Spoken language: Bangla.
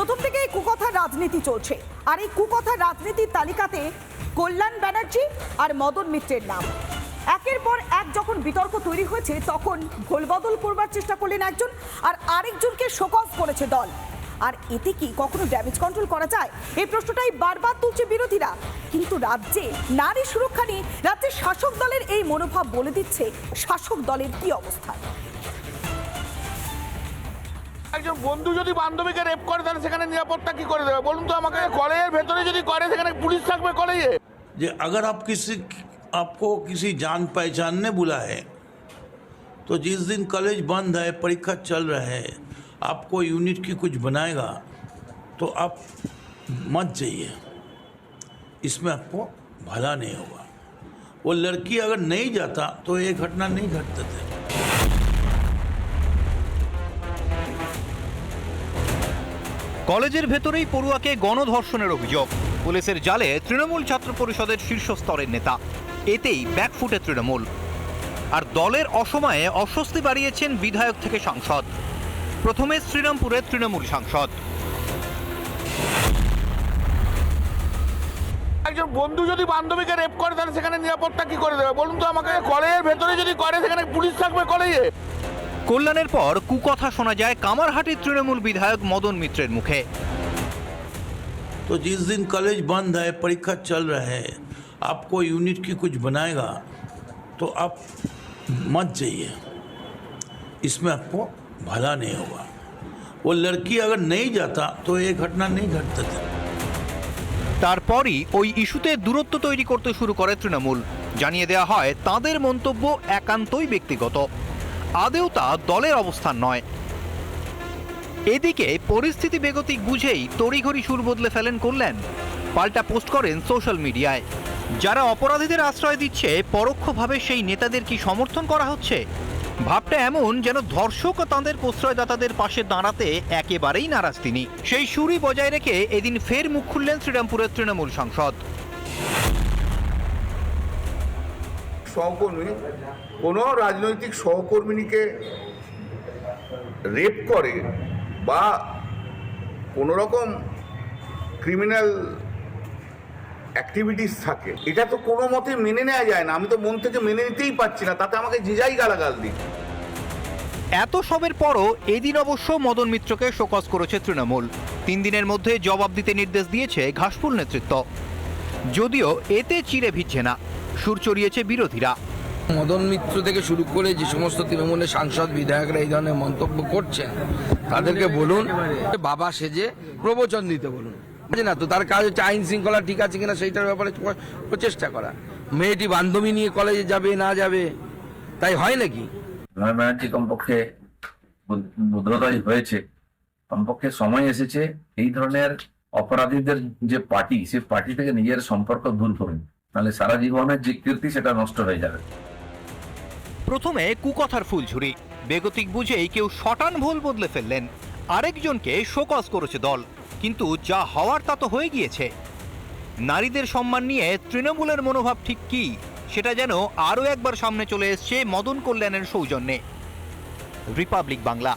প্রথম থেকে এই কুকথার রাজনীতি চলছে। আর এই কুকথার রাজনীতির তালিকাতে কল্যাণ ব্যানার্জি আর মদন মিত্রের নাম। একের পর এক যখন বিতর্ক তৈরি হয়েছে, তখন ভোলবদল করবার চেষ্টা করলেন একজন আর আরেকজনকে শোকজ করেছে দল। আর এতে কি কখনো ড্যামেজ কন্ট্রোল করা যায়? এই প্রশ্নটাই বারবার তুলছে বিরোধীরা। কিন্তু রাজ্যে নারী সুরক্ষা নিয়ে রাজ্যের শাসক দলের এই মনোভাব বলে দিচ্ছে শাসক দলের কি অবস্থা? একজন বন্ধু যদি বান্ধবীকে রেপ করে তাহলে সেখানে নিরাপত্তা কি করে দেবে বলুন তো আমাকে কলেজের ভেতরে যদি করে সেখানে পুলিশ থাকবে কলেজে जे अगर आप किसी आपको किसी जान पहचान ने बुलाए तो जिस दिन कॉलेज बंद है परीक्षा चल रहा है आपको यूनिट की कुछ बनाएगा तो आप मत जाइए इसमें आपको भला नहीं होगा वो लड़की अगर नहीं जाता तो ये घटना नहीं घटते थे কলেজের ভেতরেই পড়ুয়াকে গণধর্ষণের অভিযোগ। পুলিশের জালে তৃণমূল ছাত্র পরিষদের শীর্ষ স্তরের নেতা। এতেই ব্যাকফুটে তৃণমূল। আর দলের অসময়ে অস্বস্তি বাড়িয়েছেন বিধায়ক থেকে সাংসদ। প্রথমে শ্রীরামপুরের তৃণমূল সাংসদ। একজন বন্ধু যদি বান্ধবীকে রেপ করে, তাহলে সেখানে নিরাপত্তা কি করে দেবে? বলুন তো আমাকে। কলেজের ভেতরে যদি করে, সেখানে পুলিশ থাকবে কলেজে। কল্যাণের পর কুকথা শোনা যায় কামারহাটির তৃণমূল বিধায়ক মদন মিত্রের মুখে तो जिस दिन कॉलेज बंद है परीक्षा चल रहा है आपको यूनिट की कुछ बनाएगा तो आप मत जाइए इसमें आपको भला नहीं होगा वो लड़की अगर नहीं जाता तो ये घटना नहीं घटते थे তারপরই ওই ইস্যুতে দূরত্ব তৈরি করতে শুরু করে তৃণমূল জানিয়ে দেওয়া হয় তাদের মন্তব্য একান্তই ব্যক্তিগত আদেও তা দলের অবস্থান নয়। এদিকে পরিস্থিতি বেগতিক বুঝেই তড়িঘড়ি সুর বদলে ফেলেন করলেন পাল্টা পোস্ট করেন সোশ্যাল মিডিয়ায়। যারা অপরাধীদের আশ্রয় দিচ্ছে, পরোক্ষভাবে সেই নেতাদের কি সমর্থন করা হচ্ছে? ভাবটা এমন যেন ধর্ষক ও তাঁদের প্রশ্রয়দাতাদের পাশে দাঁড়াতে একেবারেই নারাজ তিনি। সেই সুরই বজায় রেখে এদিন ফের মুখ খুললেন শ্রীরামপুরের তৃণমূল সাংসদ। সহকর্মী, কোনো রাজনৈতিক সহকর্মিনীকে রেপ করে বা কোনো রকম ক্রিমিনাল অ্যাক্টিভিটিস থাকে, এটা তো কোনো মতে মেনে নেওয়া যায় না। আমি তো মন থেকে মেনে নিতেই পারছি না, তাতে আমাকে যাই গালাগাল দিই এত সবের পরও এদিন অবশ্য মদন মিত্রকে শোকজ করেছে তৃণমূল। তিন দিনের মধ্যে জবাব দিতে নির্দেশ দিয়েছে ঘাসফুল নেতৃত্ব। যদিও এতে চিড়ে ভিজছে না। সুর চড়িয়েছে বিরোধীরা। মদন মিত্র থেকে শুরু করে যে সমস্ত তৃণমূলের সাংসদ বিধায়করা এই ধরনের মন্তব্য করছেন তাদেরকে বলুন বাবা সেজে প্রবচন দিতে বলুন। বুঝলি না তো তার কাজ হচ্ছে আইন শৃঙ্খলা ঠিক আছে কিনা সেইটার ব্যাপারে প্রচেষ্টা করা। মেয়েটি বান্ধবী নিয়ে কলেজে যাবে না যাবে তাই হয় নাকি? ব্যানার্জি কমপক্ষে বুদ- হয়েছে। কমপক্ষে সময় এসেছে এই ধরনের অপরাধীদের যে পার্টি সে পার্টি থেকে নিজের সম্পর্ক দূর করুন। নাহলে সারা জীবনের যে কীর্তি সেটা নষ্ট হয়ে যাবে। প্রথমে কুকথার ফুলঝুরি। বেগতিক বুঝেই কেউ শটান ভুল বদলে ফেললেন। আরেকজনকে শোকজ করেছে দল। কিন্তু যা হওয়ার তা তো হয়ে গিয়েছে। নারীদের সম্মান নিয়ে তৃণমূলের মনোভাব ঠিক কি, সেটা যেন আরও একবার সামনে চলে এসছে মদন কল্যাণের সৌজন্যে। রিপাবলিক বাংলা।